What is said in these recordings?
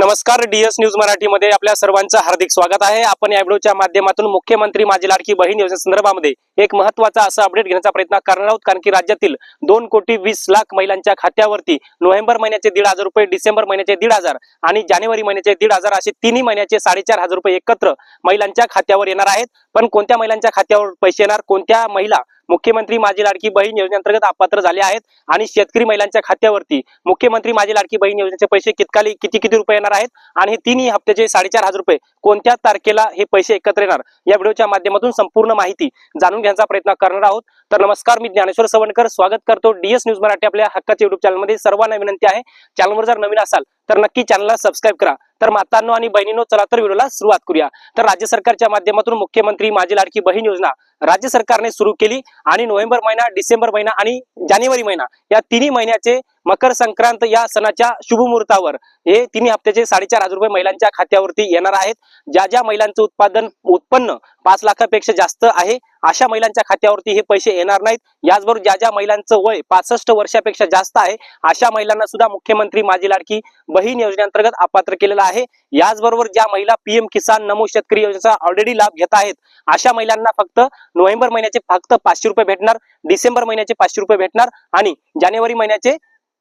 नमस्कार DS news मराठीमध्ये आपल्या सर्वांचं हार्दिक स्वागत आहे. आपण या व्हिडिओच्या माध्यमातून मुख्यमंत्री माझी लाडकी बहीण योजनेसंदर्भामध्ये एक महत्त्वाचा असा अपडेट घेण्याचा प्रयत्न करणार आहोत कारण की राज्यातील दोन कोटी वीस लाख महिलांच्या खात्यावरती नोव्हेंबर महिन्याचे दीड हजार रुपये डिसेंबर महिन्याचे दीड हजार आणि जानेवारी महिन्याचे दीड हजार असे तिन्ही महिन्याचे साडेचार हजार रुपये एकत्र महिलांच्या खात्यावर येणार आहेत. पण कोणत्या महिलांच्या खात्यावर पैसे येणार? कोणत्या महिला मुख्यमंत्री माझी लाडकी बहीण योजनेअंतर्गत अपात्र झाले आहेत आणि शेतकरी महिलांच्या खात्यावरती मुख्यमंत्री माझी लाडकी बहीण योजनेचे पैसे कितकाली किती किती रुपये येणार आहेत? आणि हे तिन्ही हप्त्याचे साडेचार हजार रुपये कोणत्या तारखेला हे पैसे एकत्र येणार? या व्हिडिओच्या माध्यमातून संपूर्ण माहिती जाणून घेण्याचा प्रयत्न करणार आहोत. तर नमस्कार मी ज्ञानेश्वर सवणकर. स्वागत करतो डीएस न्यूज मराठी आपल्या हक्काच्या युट्यूब चॅनलमध्ये सर्वांना विनंती आहे चॅनलवर जर नवीन असाल तर नक्की चॅनलला सबस्क्राईब करा. तर मातांनो आणि बहिणींनो चला तर व्हिडिओला सुरुवात करूया. तर राज्य सरकारच्या माध्यमातून मुख्यमंत्री माझी लाडकी बहीण योजना राज्य सरकारने सुरू केली आणि नोव्हेंबर महिना डिसेंबर महिना आणि जानेवारी महिना या तिन्ही महिन्याचे मकर संक्रांत या सणाच्या शुभ मुहूर्तावर हे तिन्ही हप्त्याचे साडेचार हजार रुपये महिलांच्या खात्यावरती येणार आहेत. ज्या ज्या महिलांचं उत्पादन उत्पन्न पाच लाखापेक्षा जास्त आहे अशा महिलांच्या खात्यावरती हे पैसे येणार नाहीत. याचबरोबर ज्या ज्या महिलांचं वय पासष्ट वर्षापेक्षा जास्त आहे अशा महिलांना सुद्धा मुख्यमंत्री माझी लाडकी बहीण योजनेअंतर्गत अपात्र केलेला आहे. याचबरोबर ज्या महिला पीएम किसान नमो शेतकरी योजनेचा ऑलरेडी लाभ घेत आहेत अशा महिलांना फक्त नोव्हेंबर महिन्याचे फक्त पाचशे रुपये भेटणार डिसेंबर महिन्याचे पाचशे रुपये भेटणार आणि जानेवारी महिन्याचे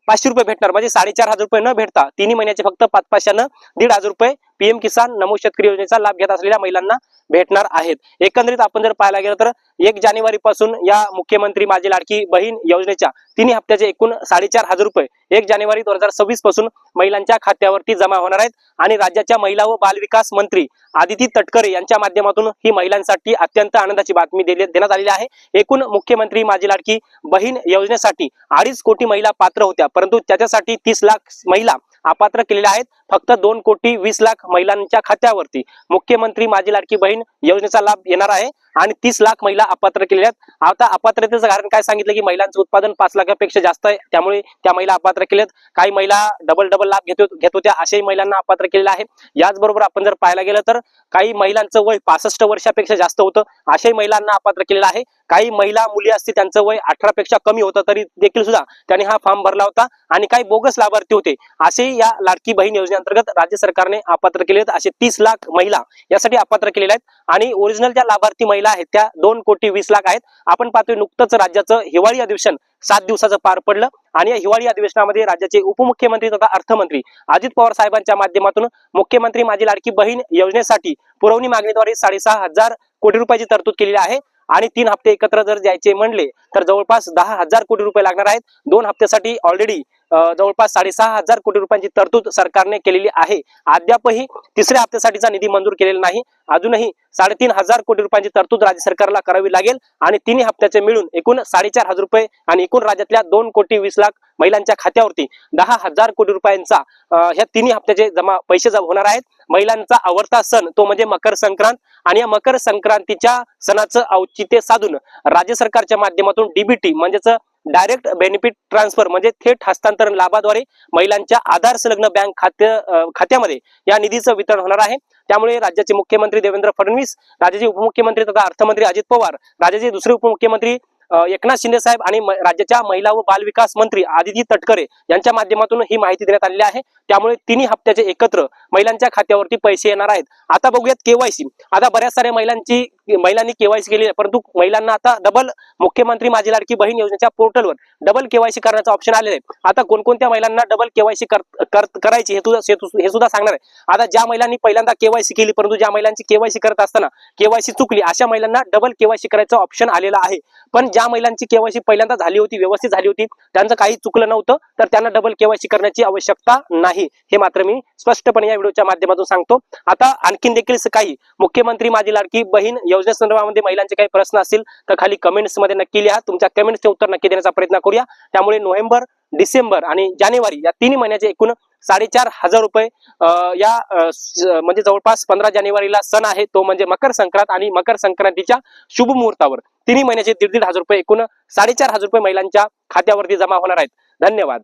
पाचशे रुपये भेटणार. म्हणजे साडेचार हजार रुपये न भेटता तिन्ही महिन्याचे फक्त पाच पाचशेनं दीड हजार रुपये पीएम किसान नमो शेतकरी योजनेचा लाभ घेत असलेल्या महिलांना भेटणार आहेत. एकंदरीत आपण जर पाहायला गेलं तर एक जानेवारी पासून या मुख्यमंत्री माझी लाडकी बहीण योजनेच्या तिन्ही हप्त्याचे एकूण साडेचार हजार रुपये एक जानेवारी दोन हजार सव्वीसपासून महिलांच्या खात्यावरती जमा होणार आहेत. आणि राज्याच्या महिला व बालविकास मंत्री आदिती तटकरे यांच्या माध्यमातून ही महिलांसाठी अत्यंत आनंदाची बातमी देण्यात आलेली आहे. एकूण मुख्यमंत्री माझी लाडकी बहीण योजनेसाठी अडीच कोटी महिला पात्र होत्या परंतु त्याच्यासाठी तीस लाख महिला अपात्र केलेल्या आहेत. फक्त दोन कोटी वीस लाख महिलांच्या खात्यावरती. मुख्यमंत्री माझी लाडकी बहीण योजनेचा लाभ येणार आहे आणि तीस लाख महिला अपात्र केलेल्या आहेत. आता अपात्रतेचं कारण काय सांगितलं की महिलांचं उत्पादन पाच लाखापेक्षा जास्त आहे. त्यामुळे त्या महिला अपात्र केल्यात काही महिला डबल डबल लाभ घेतो घेत होत्या. अशाही महिलांना अपात्र केलेलं आहे. याचबरोबर आपण जर पाहायला गेलं तर काही महिलांचं वय पासष्ट वर्षापेक्षा जास्त होतं. अशाही महिलांना अपात्र केलेलं आहे. काही महिला मुली असते त्यांचं वय अठरा पेक्षा कमी होतं तरी देखील सुद्धा त्यांनी हा फॉर्म भरला होता आणि काही बोगस लाभार्थी होते. असे या लाडकी बहीण योजने योजनेअंतर्गत राज्य सरकारने अपात्र केले आहेत. असे तीस लाख महिला यासाठी अपात्र केलेल्या आहेत. आणि ओरिजिनल ज्या लाभार्थी महिला आहेत त्या दोन कोटी वीस लाख आहेत. आपण पाहतोय नुकतंच राज्याचं हिवाळी अधिवेशन सात दिवसाचं पार पडलं. आणि या हिवाळी अधिवेशनामध्ये राज्याचे उपमुख्यमंत्री तथा अर्थमंत्री अजित पवार साहेबांच्या माध्यमातून मुख्यमंत्री माझी लाडकी बहीण योजनेसाठी पुरवणी मागणीद्वारे साडेसहा हजार कोटी रुपयाची तरतूद केलेली आहे. आणि तीन हप्ते एकत्र जर द्यायचे म्हणले तर जवळपास दहा हजार कोटी रुपये लागणार आहेत. दोन हप्त्यासाठी ऑलरेडी जवळपास साडेसहा हजार कोटी रुपयांची तरतूद सरकारने केलेली आहे. अद्यापही तिसऱ्या हप्त्यासाठीचा निधी मंजूर केलेला नाही. अजूनही साडेतीन हजार कोटी रुपयांची तरतूद राज्य सरकारला करावी लागेल आणि तिन्ही हप्त्याचे मिळून एकूण साडेचार हजार रुपये आणि एकूण राज्यातल्या दोन कोटी वीस लाख महिलांच्या खात्यावरती दहा हजार कोटी रुपयांचा ह्या तिन्ही हप्त्याचे जमा पैसे होणार आहेत. महिलांचा आवडता सण तो म्हणजे मकर संक्रांत आणि या मकर संक्रांतीच्या सणाचं औचित्य साधून राज्य सरकारच्या माध्यमातून डीबीटी म्हणजेच डायरेक्ट बेनिफिट ट्रान्सफर म्हणजे थेट हस्तांतरण लाभाद्वारे महिलांच्या आधार संलग्न बँक खाते खात्यामध्ये या निधीचं वितरण होणार आहे. त्यामुळे राज्याचे मुख्यमंत्री देवेंद्र फडणवीस राज्याचे उपमुख्यमंत्री तथा अर्थमंत्री अजित पवार राज्याचे दुसरे उपमुख्यमंत्री एकनाथ शिंदे साहेब आणि राज्याच्या महिला व बाल विकास मंत्री आदिती तटकरे यांच्या माध्यमातून ही माहिती देण्यात आलेली आहे. त्यामुळे तिन्ही हप्त्याचे एकत्र महिलांच्या खात्यावरती पैसे येणार आहेत. आता बघूयात केवायसी आता बऱ्याच साऱ्या महिलांची महिलांनी केवायसी केली आहे परंतु महिलांना आता डबल मुख्यमंत्री माझी लाडकी बहीण योजनेच्या पोर्टलवर डबल केवायसी करण्याचा ऑप्शन आलेला आहे. आता कोणकोणत्या महिलांना डबल केवायसी करायची हे सुद्धा हे सुद्धा सांगणार आहे. आता ज्या महिलांनी पहिल्यांदा केवायसी केली परंतु ज्या महिलांची केवायसी करत असताना केवायसी चुकली अशा महिलांना डबल केवायसी करायचा ऑप्शन आलेलं आहे. पण ज्या महिलांची केवायसी पहिल्यांदा झाली होती व्यवस्थित झाली होती त्यांचं काही चुकलं नव्हतं तर त्यांना डबल केवायसी करण्याची आवश्यकता नाही. हे मात्र मी स्पष्टपणे या व्हिडिओच्या माध्यमातून सांगतो. आता आणखीन देखील काही मुख्यमंत्री माझी लाडकी बहीण योजनेसंदर्भामध्ये महिलांचे काही प्रश्न असतील तर खाली कमेंट्समध्ये नक्की लिहा. तुमच्या कमेंट्सचे उत्तर नक्की देण्याचा प्रयत्न करूया. त्यामुळे नोव्हेंबर डिसेंबर आणि जानेवारी या तिन्ही महिन्याचे एकूण साडेचार हजार रुपये अं, या म्हणजे जवळपास पंधरा जानेवारीला सण आहे तो म्हणजे मकर संक्रांत आणि मकर संक्रांतीच्या शुभ मुहूर्तावर. तिन्ही महिन्याचे दीड दीड हजार रुपये एकूण साडेचार हजार रुपये महिलांच्या खात्यावरती जमा होणार आहेत. धन्यवाद.